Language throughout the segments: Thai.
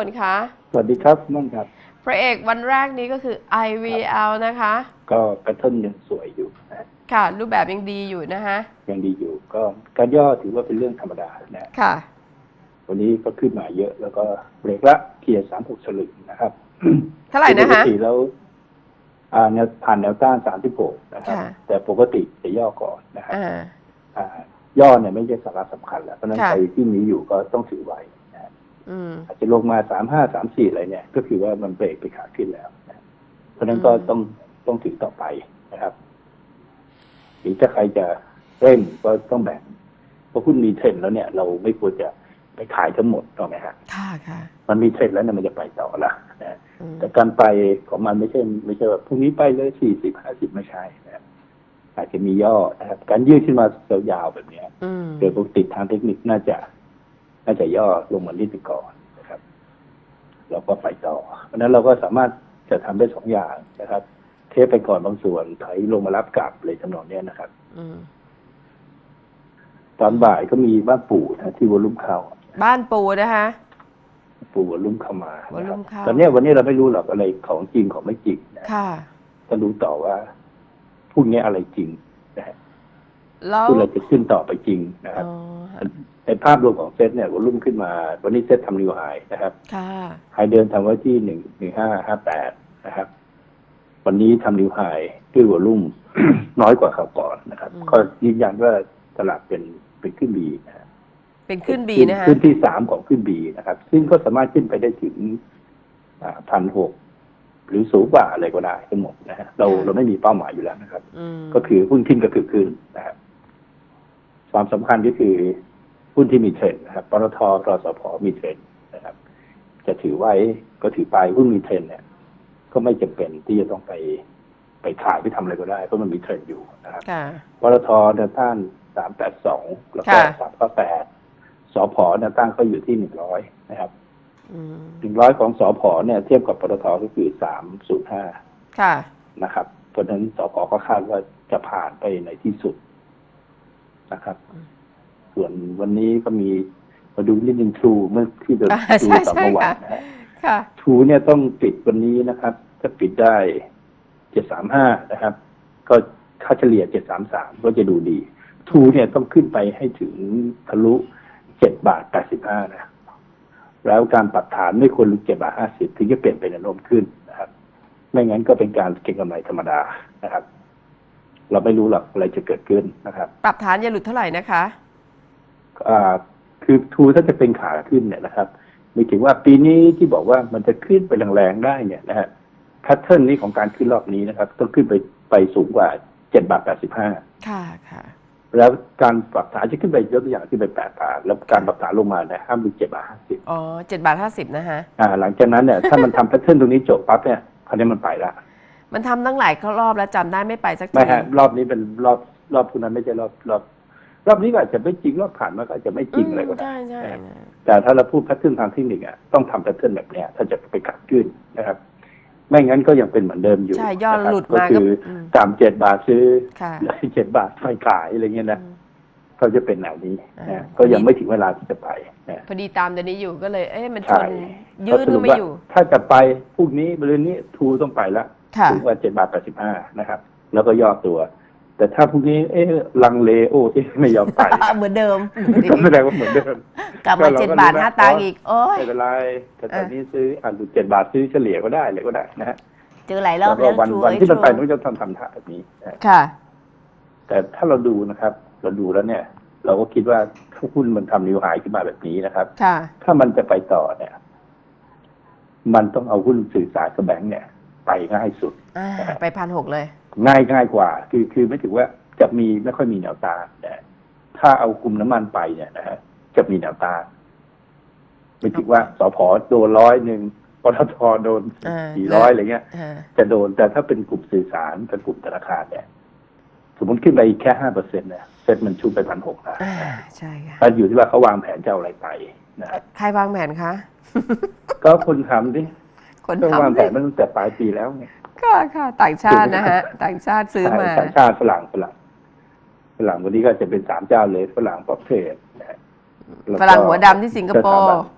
คนคะสวัสดีครับนั่นครับ พระเอกวันแรกนี้ก็คือ IVL นะคะ ก็กระเทินยังสวยอยู่นะค่ะ รูปแบบยังดีอยู่นะคะ ยังดีอยู่ก็การย่อถือว่าเป็นเรื่องธรรมดานะค่ะ วันนี้ก็ขึ้นมาเยอะ แล้วก็เบรกละเกียร์สามหกสลึงนะครับเท่าไหร่นะปคะกติแล้วอ่าแนวผ่านแนวต้านสามที่หกนะครับ ค่ะ แต่ปกติจะย่อก่อนนะครับอ่า อ่า ย่อเนี่ยไม่ใช่สาระสำคัญแล้วเพราะฉะนั้นค่ะ ใครที่มีอยู่ก็ต้องถือไว้นะ อืมอาจจะลงมาสามห้าสามสี่อะไรเนี่ย ก็คือว่ามันเบรกไปขาขึ้นแล้วนะเพราะฉะนั้นก็อืมต้องต้องถือต่อไปนะครับ หรือถ้าใครจะเร่งก็ต้องแบ่งเพราะหุ้นมีเทรนด์แล้วเนี่ย เราไม่ควรจะไปขายทั้งหมดถูกไหมฮะค่ะค่ะ มันมีเทรนด์แล้วเนี่ยมันจะไปต่อละนะอืมแต่การไปของมันไม่ใช่ ไม่ใช่แบบพรุ่งนี้ไปเลยสี่สิบห้าสิบไม่ใช่นะอาจจะมีย่อนะครับ การยืดขึ้นมายาวๆแบบเนี้ยอืมโดยปกติทางเทคนิคน่าจะ น่าจะย่อลงมานิดหนึงก่อนนะครับ เราก็ไปต่อ เพราะฉะนั้นเราก็สามารถจะทำได้สองอย่างนะครับ เทปไปก่อนบางส่วนถอยลงมารับกลับเลยจำนองเนี้ยนะครับอืมตอนบ่ายก็มีบ้านปู่นะที่วอลุ่มเข้า บ้านปูนะคะปู่วอลุ่มเข้ามาวอลลุ่มนะครับเข้าตอนเนี้ยวันนี้เราไม่รู้หรอกอะไรของจริงของไม่จริงนะค่ะก็รู้ต่อว่าพรุ่งนี้อะไรจริงนะฮะ แล้วพรุ่งเราจะขึ้นต่อไปจริงนะครับอ๋อในภาพรวมของเซตเนี่ยวอลุ่มขึ้นมา วันนี้เซตทำนิวไฮนะครับค่ะไฮเดินทำไว้ที่หนึ่งหนึ่งห้าห้าแปดนะครับ วันนี้ทำนิวไฮด้วยวอลุ่มน้อยกว่าข่าวก่อนนะครับอืมก็ยืนยันว่าตลาดเป็นเป็นขึ้นบีนะฮะเป็นขึ้นบีนะคะขึ้นที่สามของขึ้นบีนะครับ ซึ่งก็สามารถขึ้นไปได้ถึงพันหกหรือสูงกว่าอะไรก็ได้ทั้งหมดนะฮะเราเราไม่มีเป้าหมายอยู่แล้วนะครับอืมก็คือหุ้นขึ้นก็คือขึ้นนะครับ ความสำคัญก็คือหุ้นที่มีเทรนด์นะครับปตทกสพมีเทรนด์นะครับ จะถือไว้ก็ถือไปหุ้นมีเทรนด์เนี่ย ก็ไม่จำเป็นที่จะต้องไปไปขายไปทำอะไรก็ได้เพราะมันมีเทรนด์อยู่นะครับค่ะปตทแนวต้านสามแปดสองแล้วก็ค่ะสามเก้าแปดสพแนวต้านก็อยู่ที่หนึ่งร้อยนะครับอืมหนึ่งร้อยของสพเนี่ย เทียบกับปตทก็คือสามศูนย์ห้าค่ะนะครับ เพราะฉะนั้นสพก็คาดว่าจะผ่านไปในที่สุด นะครับอืมส่วนวันนี้ก็มีมาดูนิดนึงทรูเมื่อที่เราอ่าดูใช่ต่อใช่เมื่อวาค่ะนนะฮะค่ะทรูเนี่ยต้องปิดวันนี้นะครับ ถ้าปิดได้เจ็ดสามห้านะครับ ก็ค่าเฉลี่ยเจ็ดสามสามก็จะดูดีทรูเนี่ยต้องขึ้นไปให้ถึงทะลุเจ็ดบาทแปดสิบห้านะ แล้วการปรับฐานไม่ควรหลุดเจ็ดบาทห้าสิบถึงจะเปลี่ยนเป็นแนวโน้มขึ้นนะครับ ไม่งั้นก็เป็นการเก็งกำไรธรรมดานะครับ เราไม่รู้หรอกอะไรจะเกิดขึ้นนะครับ ปรับฐานอย่าหลุดเท่าไหร่นะคะอ่าคือทูถ้าจะเป็นขาขึ้นเนี่ยนะครับหมายถึงว่าปีนี้ที่บอกว่ามันจะขึ้นไปแรงๆได้เนี่ยนะฮะแพทเทิร์นนี้ของการขึ้นรอบนี้นะครับ ต้องขึ้นไปไปสูงกว่าเจ็ดบาทแปดสิบห้าค่ะค่ะแล้วการปรับฐานจะขึ้นไปยกตัวอย่างขึ้นไปแปดบาท แล้วการปรับฐานลงมาเนี่ยห้ามมีเจ็ดบาทห้าสิบอ๋อเจ็ดบาทห้าสิบนะคะอ่าหลังจากนั้นเนี่ยถ้ามันทำแพทเทิร์นตรงนี้จบปั๊บเนี่ยคราวนี้มันไปละ มันทำตั้งหลายรอบแล้วจำได้ไม่ไปสักทีไม่ฮะรอบนี้เป็นรอบรอบพวกนั้นไม่ใช่รอบรอบรอบนี้ก็อาจจะไม่จริงรอบผ่านมาก็อาจจะไม่จริงอะไรก็ได้ใช่ใช่นะครับแต่ถ้าเราพูดแพทเทิร์นทางเทคนิคอะต้องทำแพทเทิร์นแบบเนี้ยถ้าจะไปขัดขึ้นนะครับ ไม่งั้นก็ยังเป็นเหมือนเดิมอยู่ใช่ยอดนะครับหลุดก็มาคืก็ออืมตามเจ็ดบาทซื้อค่ะแล้วเจ็ดบาทไม่ขายอะไรเงี้ยนะอืมก็จะเป็นแนวนี้อ่านะก็ยังไม่ถึงเวลาที่จะไปนะพอดีตามเดี๋ยวนี้อยู่ก็เลย เอ๊ะมันชใช่นยืดก็สก็รุปไม่ว่าอยู่ ถ้าจะไปพรุ่งนี้บริเวณนี้ทูต้องไปละ ค่ะถึงว่าเจ็ดบาทแปดสิบห้านะครับ แล้วก็ย่อตัว แต่ถ้าพรุ่งนี้เอ๊ะลังเลโอ้เอ๊ะไม่ยอมไปเหมือนเดิมก็แสดงว่าเหมือนเดิมกลับมาก็เราก็เจ็ดบาทรู้นะห้าตังค์อีกโอ้ยไม่เป็นไรแต่ตอนนี้ซื้ออ่าดูเจ็ดบาทซื้อเฉลี่ยก็ได้เลยก็ได้นะฮะเจอหลายรอบแล้วแล้วก็วันทรูวันเอ้ยที่มันไปทรูมันก็จะทำทำท่าแบบนี้นะฮะค่ะ แต่ถ้าเราดูนะครับ เราดูแล้วเนี่ย เราก็คิดว่าถ้าหุ้นมันทำนิวไฮขึ้นมาแบบนี้นะครับค่ะถ้ามันจะไปต่อเนี่ย มันต้องเอาหุ้นสื่อสารกับแบงก์เนี่ย ไปง่ายสุด อ่าไปพันหกเลย ง่ายง่ายกว่า คือคือไม่ถือว่าจะมีไม่ค่อยมีแนวต้านนะถ้าเอากลุ่มน้ำมันไปเนี่ยนะฮะจะมีแนวต้านไม่ถือว่าสพโดนร้อยหนึ่งปตทโดนอ่าสี่ร้อยอะไรเงี้ยอ่าจะโดนแต่ถ้าเป็นกลุ่มสื่อสารเป็นกลุ่มธนาคารเนี่ยสมมติขึ้นไปแค่ห้าเปอร์เซ็นต์เนี่ยเซ็ตมันชุบไปพันหกนะอ่าใช่ค่ะก็อยู่ที่ว่าเขาวางแผนจะเอาอะไรไปนะครับใครวางแผนคะ ก็คนทำดิ คนก็วางทำแผนมาตั้งแต่ปลายปีแล้วไงค่ะค่ะต่างชาตินะฮะ ต่างชาติซื้อมาต่างชาติฝรั่งฝรั่งฝรั่งวันนี้ก็จะเป็นสามเจ้าเลยฝรั่งปอเทศนะฮะแล้วฝก็รั่งหัวดำที่สิงคโปร์สถาบัน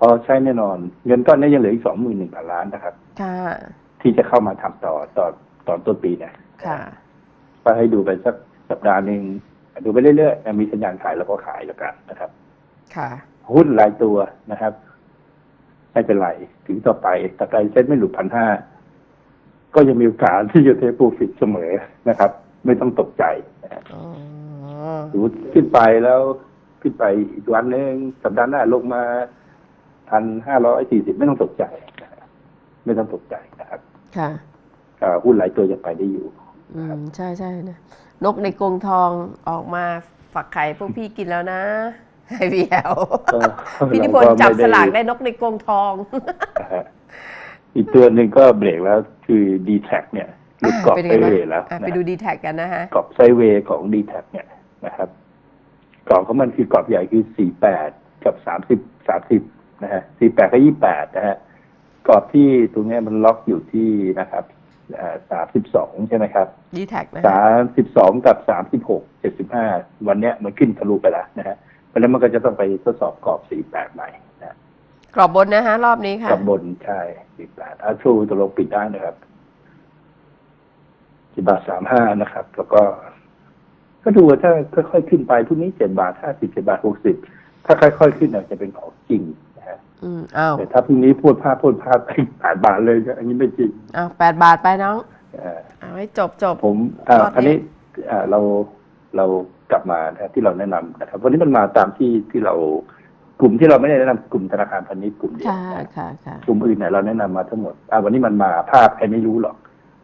อ๋อใช่แน่นอน เงินก้อนนี้ยังเหลืออีกสองหมื่นหนึ่งพันล้านนะครับค่ะที่จะเข้ามาทำต่อต่อตอนต้นปีเนี่ยค่ะก็ให้ดูไปสักสัปดาห์หนึ่งดูไปเรื่อยๆมีสัญญาณขายแล้วก็ขายแล้วกันนะครับ ค่ะ หุ้นรายตัวนะครับ ไม่เป็นไร ถึงต่อไปแต่ใจเซ็ตไม่หลุดพันห้าก็ยังมีโอกาสที่จะเทปูฟิตเสมอนะครับ ไม่ต้องตกใจนะครับอ๋อสมมติขึ้นไปแล้วขึ้นไปอีกวันหนึ่งสัปดาห์หน้าลงมาพันห้าร้อยสี่สิบไม่ต้องตกใจนะครับไม่ต้องตกใจนะครับ ค่ะอ่าหุ้นหลายตัวยังไปได้อยู่ อืม ใช่ใช่นะนกในกรงทองออกมาฝักไข่พวกพี่กินแล้วนะ ให้พี่แอลก็พี่นิพนธ์จับสลากได้นกในกรงทองนะฮะอีกตัวหนึ่งก็เบรกแล้วคือดีแท็เนี่ยหลุดกรอบเป็นไซไงด์บ้างเวย์แล้วอะนะไปดูดีแท็กกันนะฮะกรอบไซด์เวย์ของดีแท็เนี่ยนะครับกรอบของมันคือกรอบใหญ่คือสี่แปดกับสามสิบสามสิบนะฮะสี่แปดกับยี่แปดนะฮะกรอบที่ตรงเนี้ยมันล็อกอยู่ที่นะครับสามสิบสองใช่ไหมครับดีแท็กนะสาฮะมสิบสองกับสามสิบหกเจ็ดสิบห้าวันเนี้ยมันขึ้นทะลุไปแล้วนะฮะ เพราะฉะนั้นมันก็จะต้องไปทดสอบกรอบสี่แปดใหม่นะกรอบบนนะฮะ รอบนี้ค่ะกับบนใช่สี่แปดอาทรูตกลงปิดได้นะครับสิบาทสามห้านะครับ แล้วก็ ก็ดูว่าถ้าค่อยๆขึ้นไปพรุ่งนี้เจ็ดบาทห้าสิบเจ็ดบาทหกสิบถ้าค่อยๆขึ้นอาจจะเป็นของจริงนะฮะอืมอ้าวแต่ถ้าพรุ่งนี้พูดพลาดพูดพลาดไปแปดบาทเลยก็อันนี้ไม่จริงอ้าวแปดบาทไปน้องเอ่อเอาให้จบจบผมอ่ารอบนี้อันนี้อ่าเราเรา กลับมานะที่เราแนะนำนะครับ วันนี้มันมาตามที่ที่เรากลุ่มที่เราไม่ได้แนะนำกลุ่มธนาคารพาณิชย์กลุ่มเดียวค่ะนะค่ะค่ะกลุ่มอื่นเนี่ยเราแนะนำมาทั้งหมดอ่าวันนี้มันมาภาพใครไม่รู้หรอก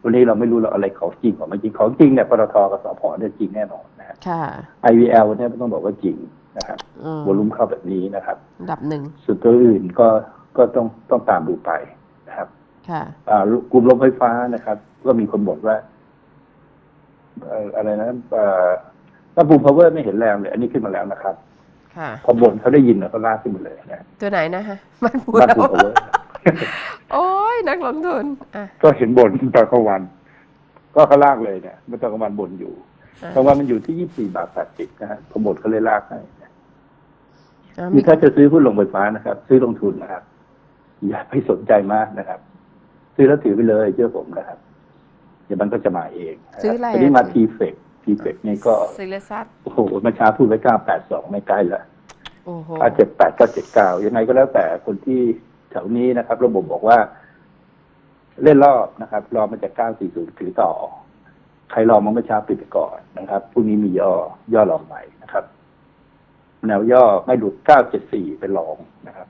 วันนี้เราไม่รู้หรอกอะไรของจริงของไม่จริงของจริงเนี่ยปตทกับสพเนี่ยจริงแน่นอนนะฮะค่ะ IVL เนี่ยต้องบอกว่าจริงนะครับอืมวอลุ่มเข้าแบบนี้นะครับอันดับหนึ่งส่วนตัวอื่นก็ก็ต้องต้องตามดูไปนะครับ ค่ะอ่ากลุ่มโรงไฟฟ้านะครับ ก็มีคนบ่นว่าเอ่ออะไรนะเอ่อ ถ้าบูมพาวเวอร์ไม่เห็นแรงเลยอันนี้ขึ้นมาแล้วนะครับค่ะพอบ่นเขาได้ยินแล้วก็ลากขึ้นมาเลยนะตัวไหนนะฮะมันพูดบ้านแล้วบูมพาวเวอร์โอ้ยนักลงทุนอะก็เห็นบ่นตอนกลางวัน ก็เขาลากเลยเนี่ยเมื่อตอนกลางวันบ่นอยู่อะกลางวันมันอยู่ที่ยี่สี่บาทแปดสิบนะฮะพอบ่นเขาเลยลากให้นะอะนี่ถ้าจะซื้อหุ้นลงไฟฟ้านะครับ ซื้อลงทุนนะครับ อย่าไปสนใจมากนะครับ ซื้อแล้วถือไปเลยเชื่อผมนะครับเดี๋ยวมันก็จะมาเองนคบซื้ออะไรนนี้มาอะทีเฟก ทีเฟกนี่ก็ซิเลซัสโอ้โหเมื่อเช้าพูดไว้เก้าแปดสองไม่ใกล้ละโอ้โหถ้าเจ็ดแปดก็เจ็ดเก้ายังไงก็แล้วแต่คนที่แถวนี้นะครับ ระบบบอกว่า เล่นรอบนะครับ รอมาจากเก้าสี่ศูนย์ถือต่อ ใครรอมาเมื่อเช้าปิดไปก่อนนะครับพรุ่งนี้มีย่อย่อรองใหม่นะครับ แนวย่อไม่หลุดเก้าเจ็ดสี่เป็นรองนะครับ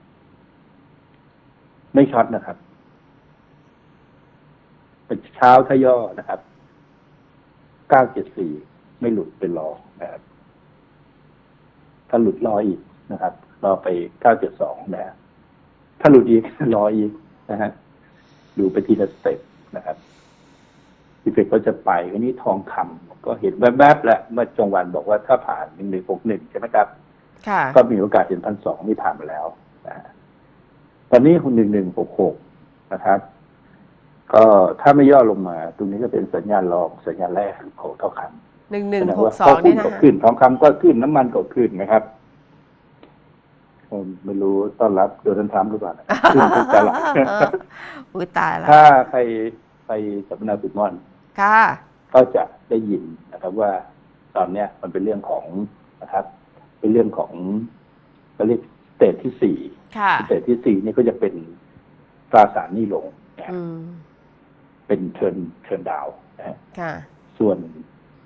ไม่ช็อตนะครับเป็นเช้าถ้าย่อนะครับ เก้าเจ็ดสี่ไม่หลุดเป็นรองนะครับ ถ้าหลุดรออีกนะครับ รอไปเก้าเจ็ดสองนะฮะถ้าหลุดอีกรออีกนะฮะ ดูไปทีละสเต็ปนะครับทีเฟกก็จะไปอันนี้ทองคำก็เห็นแวบๆแล้วเมื่อจงวันบอกว่าถ้าผ่านหนึ่งหนึ่งหกหนึ่งใช่ไหมครับค่ะก็มีโอกาสเห็นพันสองนี่ผ่านมาแล้วนะฮะตอนนี้หนึ่งหนึ่งหกหกนะครับ ก็ถ้าไม่ย่อลงมา ตรงนี้ก็เป็นสัญญาณรองสัญญาณแรกของทองคำหนึ่งหนึ่งแสดหกว่าสองหุ้นี่นนะก็ฮะขึ้นทองคำก็ขึ้นน้ำมันก็ขึ้นนะครับผมไม่รู้ต้อนรับโดนัลด์ทรัมป์หรือเปล่านะขึ้นทุกตลาดอุ้ยตายแล้วถ้าใครไปสัมมนาสุดมอนค่ะก็จะได้ยินนะครับว่าตอนเนี้ยมันเป็นเรื่องของนะครับ เป็นเรื่องของเขาเรียกสเตจที่สี่ค่ะสเตจที่สี่นี่ก็จะเป็นตราสารหนี้ลงนะฮะอืม เป็นเทิร์นเทิร์นดาวนะฮะค่ะส่วน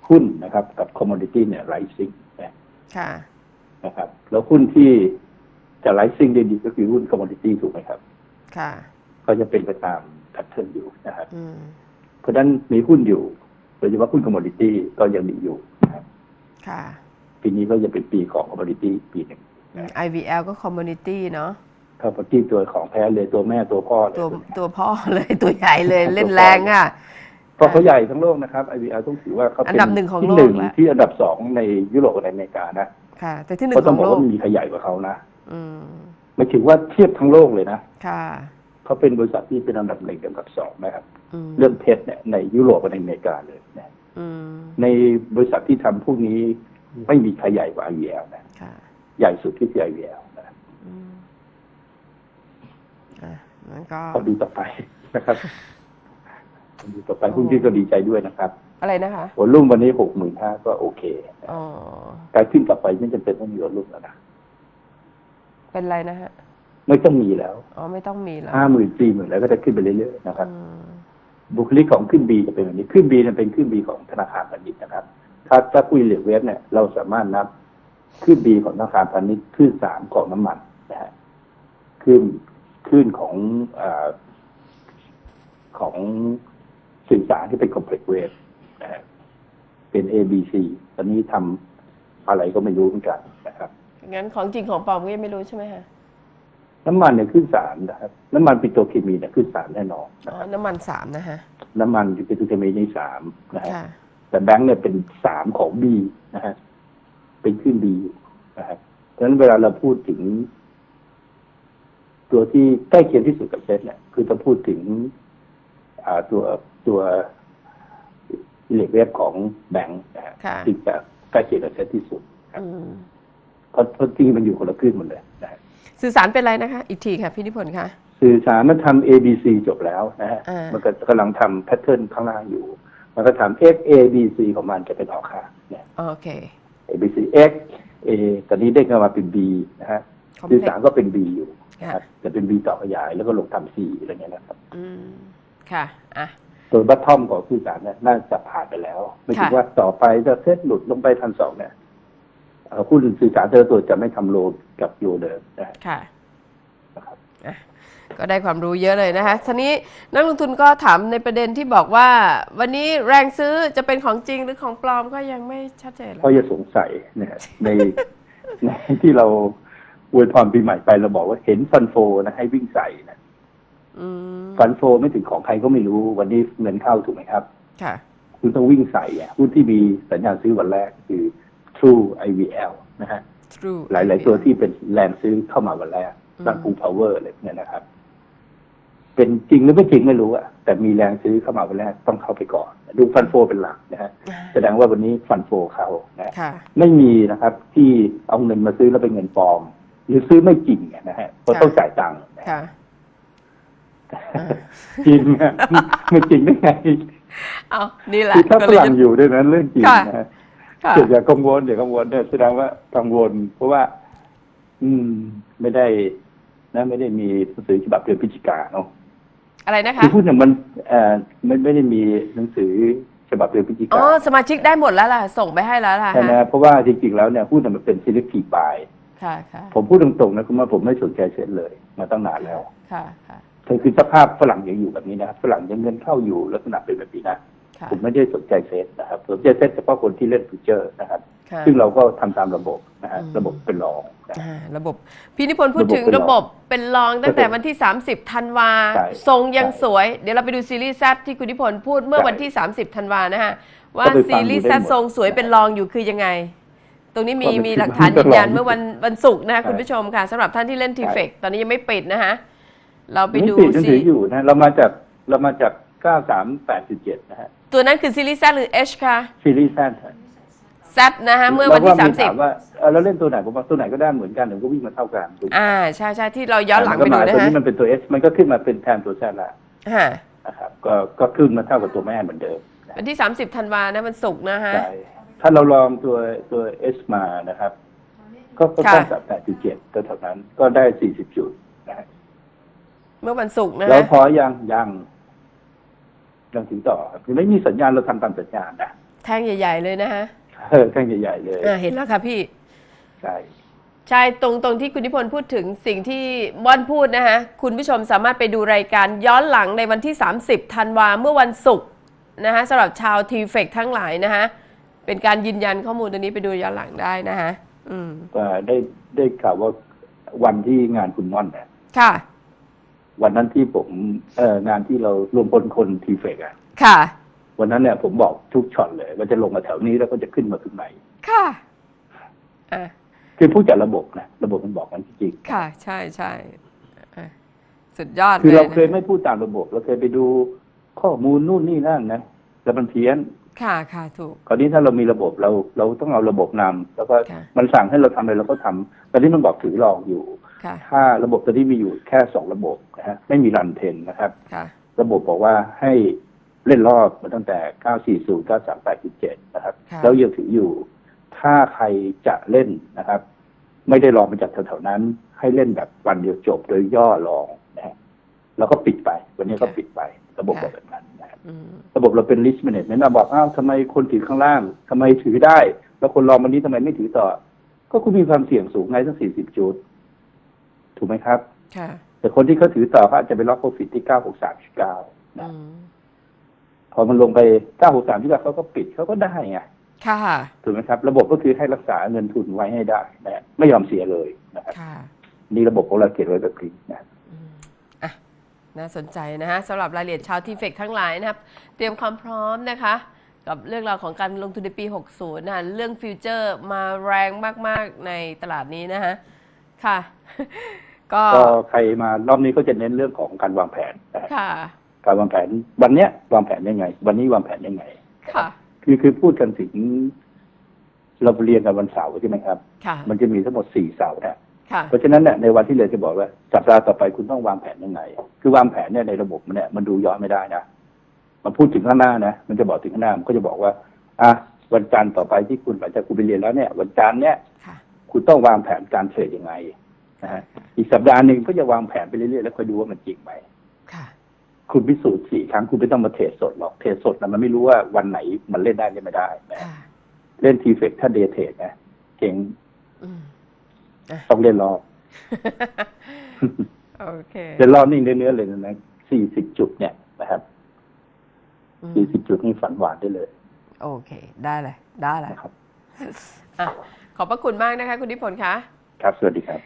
หุ้นนะครับกับคอมม o ดิตี้เนี่ยไรซิ่งนะค่ะนะครับ แล้วหุ้นที่จะไรซิ่งได้ดีก็คือหุ้นคอมม o ดิตี้ถูกไหมครับ ค่ะ ก็จะเป็นไปตามแพทเทิร์นอยู่นะครับอืมเพราะฉะนั้นมีหุ้นอยู่โดยเฉพาะหุ้นคอมม o ดิตี้ก็ยังดีอยู่นะครับค่ะ ปีนี้ก็จะเป็นปีของคอมม o ดิตี้ปีหนึ่งอืม IVL ก็ community เนาะ ถ้าปฏิตัวของแพ้เลยตัวแม่ตัวพ่อเลยตัวตัวพ่อเลยตัวใหญ่เลยเล่นแรงอะเพราะเขาใหญ่ทั้งโลกนะครับ IBL ต้องถือว่าเขาเป็อันดับหนึ่งของที่โลกหนึ่งแล้วที่อันดับสองในยุโรปกับในอเมริกานะค่ะ แต่ที่หนึ่เพราะงต้ขององบอกโลกว่ามีขยายกว่าเขานะอืมไม่ถือว่าเทียบทั้งโลกเลยนะค่ะเขาเป็นบริษัทที่เป็นอันดับหนึ่งกับอันดับสองนะครับอืมเรื่องเพชรเนี่ยในยุโรปกับในอเมริกาเลยนะอืมในบริษัทที่ทำพวกนี้ไม่มีใครใหญ่กว่า IVL นะค่ะใหญ่สุดที่คือ IVL นะอืม อะมันก็ก็ดูต่อไปนะครับดูต่อไปหุ้นที่ก็ดีใจด้วยนะครับ อะไรนะคะหัวรุ่งวันนี้หกหมื่นห้าก็โอเคอ๋อการขึ้นกลับไปไม่จำเป็นต้องมีหัวรุ่งแล้วนะเป็นไรนะฮะไม่ต้องมีแล้ว อ๋อ ไม่ต้องมีแล้วห้าหมื่นสี่หมื่นแล้วก็จะขึ้นไปเรื่อยๆนะครับอืมบุคลิกของขึ้นบีจะเป็นแบบนี้ ขึ้นบีเนี่ยเป็นขึ้นบีของธนาคารพาณิชย์นะครับ ถ้าถ้าคุยเหลียเวฟเนี่ย เราสามารถนับขึ้นบีของธนาคารพาณิชย์ขึ้นสามของน้ำมันนะฮะขึ้น ขึ้นของอาของสื่อสารที่เป็น complex wave นะฮะเป็น A B C ตอนนี้ทำอะไรก็ไม่รู้เหมือนกันนะครับงั้นของจริงของปลอมก็ยังไม่รู้ใช่ไหมฮะน้ำมันเนี่ยขึ้นสามนะครับ น้ำมันปิโตรเคมีเนี่ยขึ้นสามแน่นอนอ๋นะอครับน้ำมันสามนะฮะ น้ำมันปิโตรเคมีนี่สามนะฮะค่ะแต่แบงค์เนี่ยเป็นสามของบีนะฮะเป็นขึ้นบีนะฮะเพราะฉะนั้นเวลาเราพูดถึง ตัวที่ใกล้เคียงที่สุดกับเซตเนี่ยคือจะพูดถึงอ่าตัวตัวอิเล็กเวฟของแบงค์นะฮะค่ะที่จะใกล้เคียงกับเซตที่สุดอืมเพราะเพราะจริงๆมันอยู่คนละครึ่งหมันเลยนะฮะสื่อสารเป็นไรนะคะ อีกทีค่ะพี่นิพนธ์ค่ะสื่อสารมันทำ A B C จบแล้วนะฮะอ่ามัมันก็กำลังทำแพทเทิร์นข้างล่างอยู่ มันก็ทำ X A B C ของมันจะเป็นออกค่าเนี่ยโอเค A B C X A ตอนนี้เด้งเข้ามาเป็น B นะฮะ Complex สื่อสารก็เป็น B อยู่ นะค่ะครับแต่เป็น B ต่อขยายแล้วก็ลงทำ C อะไรเงี้ยนะครับอืมค่ะอะตัวบัตทอมของสื่อสารเนี่ยน่าจะผ่านไปแล้ว ไม่ถึงค่ะว่าต่อไปจะเซ็ตหลุดลงไปพันสองเนี่ยเอ่อหุ้นสื่อสารแต่ละตัวจะไม่ทำโลกับโยเดิมนะฮะค่ะนะครับอะก็ได้ความรู้เยอะเลยนะคะทีนี้นักลงทุนก็ถามในประเด็นที่บอกว่า วันนี้แรงซื้อจะเป็นของจริงหรือของปลอมก็ยังไม่ชัดเจนเลเพราะยอย่าสงสัยนะฮะในในที่เรา อวยพรปีใหม่ไปเราบอกว่าเห็นฟันโฟนะให้วิ่งใส่นะอืมฟันโฟไม่ถึงของใครก็ไม่รู้ วันนี้เงินเข้าถูกไหมครับ ค่ะ คุณต้องวิ่งใส่อะหุ้นที่มีสัญญาณซื้อวันแรกคือ True IVL นะฮะ true หลาย ๆ ตัวที่เป็นแรงซื้อเข้ามาวันแรกอืมตั้งปูพาวเวอร์อะไรพวกเนี้ยนะครับ เป็นจริงหรือไม่จริงไม่รู้อะแต่มีแรงซื้อเข้ามาวันแรกต้องเข้าไปก่อน ดูฟันโฟเป็นหลักนะฮะอ่าแสดงว่าวันนี้ฟันโฟเข้านะค่ะไม่มีนะครับ ที่เอาเงินมาซื้อแล้วเป็นเงินปลอม หรือซื้อไม่จริงอะนะฮะเพราะค่ะต้องจ่ายตังค์นะฮะค่ะจริงอะไม่จริงได้ไงเอานี่แหละคือถ้าก็ฝเลยรั่งจะอยู่ด้วยนั้นเรื่องจริงค่ะนะฮะค่ะอย่ากังวลอย่ากังวลเนี่ยแสดงว่ากังวล เพราะว่า อืม ไม่ได้นะ ไม่ได้มีหนังสือฉบับเดือนพฤศจิกาเนาะอะไรนะคะคือพูดอย่างมันเอ่อไม่ไม่ได้มีหนังสือฉบับเดือนพฤศจิอ๋กาอสมาชิกได้หมดแล้วล่ะ ส่งไปให้แล้วล่ะใช่ไหมฮะเพราะว่าจริงๆแล้วเนี่ยพูดมันเป็น selective buy ค่ะค่ะ ผมพูดตรงๆนะคุณว่าผมไม่สนใจเซ็นเลย มาตั้งนานแล้ว ค่ะค่ะคือคือสภาพฝรั่งยังอยู่แบบนี้นะครับฝรั่งยังเงินเข้าอยู่ลักษณะเป็นแบบนี้นะค่ะผมไม่ได้สนใจเซ็ตนะครับสนใจเซ็ตเฉพาะคนที่เล่นฟิวเจอร์นะครับค่ะซึ่งเราก็ทำตามระบบนะฮะอืมระบบเป็นรองนะอ่าระบบพี่นิพนธ์พูดถึงระระบบบเป็นเป็นรองตั้งแต่วันที่ 30ธันวาใช่ทรงยังใช่สวย เดี๋ยวเราไปดูซีรีส์แซดที่คุณนิพนธ์พูดเมื่อใช่วันที่ 30ธันวานะฮะว่าก็ไปฟังซีรีส์ดูแซได้ดหมดทรงสวยเป็นรองอยู่คือยังไง ตรงนี้มีก็ไปมีคิดหลักฐานว่ายืนยันเป็นรองเมื่อวันวันศุกร์นะคะใช่คุณผู้ชมค่ะสำหรับท่านที่เล่นทีเฟกตอนนี้ยังไม่ปิดนะฮะเราไปดูนี่ติดหนังซีสืออยู่นะ เรามาจากเรามาจาก9387นะฮะตัวนั้นคือซีรีส์แซดหรือ H ค่ะซีรีส์แซนแซดนะฮะเมื่อวันที่เราก็มีถาม30ว่าเอ่อเราเล่นตัวไหนผมว่าตัวไหนก็ได้เหมือนกันเดี๋ยวก็วิ่งมาเท่ากันถูกไหมอ่าใช่ใช่ที่เราย้อนหลังไปดูมันะก็มาตัวฮะนี้มันเป็นตัว S มันก็ขึ้นมาเป็นแทนตัวแซนละฮะนะครับก็ก็ขึ้นมาเท่ากับตัวแม่เหมือนเดิมนะวันที่30ธันวานะมันศุกร์นะฮะใช่ ถ้าเราลองตัวตัว S มานะครับ ก็ก็ค่ะต้องสับ8.7ตัวแถวนั้นก็ได้40จุดนะฮะเมื่อวันศุกร์นะแล้วฮะพอยังยังยังถึงต่อครับคือไม่มีสัญญาณเราทำตามสัญญาณนะแท่งใหญ่ ๆ เลยนะฮะเออแท่งใหญ่ๆเลยอ่าเห็นแล้วค่ะพี่ใช่ใช่ตรงตรงที่คุณนิพนธ์พูดถึงสิ่งที่ม่อนพูดนะฮะ คุณผู้ชมสามารถไปดูรายการย้อนหลังในวันที่ 30 ธันวาเมื่อวันศุกร์นะฮะสำหรับชาวทีเฟกทั้งหลายนะฮะ เป็นการยืนยันข้อมูลตัวนี้ไปดูย้อนหลังได้นะฮะอืมก็ได้ได้ข่าวว่าวันที่งานคุณม่อนเนี่ยค่ะ วันนั้นที่ผมเอ่องานที่เรารวมพลคนทีเฟกอะค่ะ วันนั้นเนี่ยผมบอกทุกช็อตเลยว่าจะลงมาแถวนี้แล้วก็จะขึ้นมาถึงไหน ค่ะอ่าคือผู้จัดระบบนะระบบมันบอกมันจริงๆค่ะ ใช่ใช่อะสุดยอดคือเลยเราเคยนะ ไม่พูดตามระบบ เราเคยไปดูข้อมูลนู่นนี่นั่นนะแล้วมันเพี้ยน ค่ะค่ะถูก คราวนี้ถ้าเรามีระบบเราเราต้องเอาระบบนำแล้วก็ค่ะ มันสั่งให้เราทำอะไรเราก็ทำตอนนี้มันบอกถือลองอยู่ ค่ะถ้าระบบตัวนี้มีอยู่แค่สองระบบนะฮะไม่มีรันเทนนะครับ ค่ะ ระบบบอกว่าให้เล่นรอบมาตั้งแต่ 940 938 7นะครับ ค่ะ แล้วยังถืออยู่ ถ้าใครจะเล่นนะครับ ไม่ได้ลองมาจากแถวๆนั้น ให้เล่นแบบวันเดียวจบโดยย่อลองนะฮะแล้วก็ปิดไป วันนี้ก็ปิดไประบบแบบนั้นนะค รับอืมระบบเราเป็น list management เราบอกอ้าวทำไมคนถือข้างล่างทำไมถือได้ แล้วคนลองวันนี้ทำไมไม่ถือต่อ ก็คุณมีความเสี่ยงสูงไงตั้ง40จุด ถูกไหมครับค่ะแต่คนที่เขาถือต่อเขาอาจจะไปล็อกโปรฟิตที่963.9อืนะมพอมันลงไป963ที่เขาก็ปิดเขาก็ได้ไงค่ะถูกไหมครับ ระบบก็คือให้รักษาเงินทุนไว้ให้ได้นะไม่ยอมเสียเลยนะครับค่ะนี่ระบบของเราเขียนไว้แบบนี้นะอืมอะ น่าสนใจนะฮะสำหรับรายละเอียดชาวทีเฟกทั้งหลายนะครับ เตรียมความพร้อมนะคะ กับเรื่องราวของการลงทุนในปี 60 นะเรื่องฟิวเจอร์มาแรงมาก ๆ ในตลาดนี้นะฮะ ค่ะ ก็ก็ใครมารอบนี้ก็จะเน้นเรื่องของการวางแผนนะฮะค่ะ การวางแผนวันเนี้ยวางแผนยังไง วันนี้วางแผนยังไง ค่ะ คือคือพูดกันถึงเราเรียนกันวันเสาร์ใช่ไหมครับค่ะมันจะมีทั้งหมดสี่เสาร์นะค่ะ เพราะฉะนั้นเนี่ยในวันที่เรียนจะบอกว่าสัปดาห์ต่อไปคุณต้องวางแผนยังไง คือวางแผนเนี่ยในระบบมันเนี่ยมันดูย้อนไม่ได้นะมันพูดถึงข้างหน้านะมันจะบอกถึงข้างหน้ามันก็จะบอกว่า อะวันจันทร์ต่อไปที่คุณหลังจากคุณไปเรียนแล้วเนี่ย วันจันทร์เนี่ยค่ะคุณต้องวางแผนการเทรดยังไงนะฮะอีกสัปดาห์หนึ่งก็จะวางแผนไปเรื่อยๆแล้วคอยดูว่ามันจริงไหมค่ะคุณพิสูจน์สี่ครั้งคุณไม่ต้องมาเทรดสดหรอกเทรดสดนะมันไม่รู้ว่าวันไหนมันเล่นได้หรือไม่ได้นะค่ะเล่นทีเฟกถ้าเดย์เทรดนะเก่งอืม ต้องเล่นรอบโอเคเล่นรอบนี่เนื้อๆเลยนะสี่สิบจุดเนี่ยนะครับอืมสี่สิบจุดนี่ฝันหวานได้เลย โอเค ได้เลย ได้เลยนะครับอะขอบพระคุณมากนะคะ คุณนิพนธ์คะ ครับ สวัสดีครับ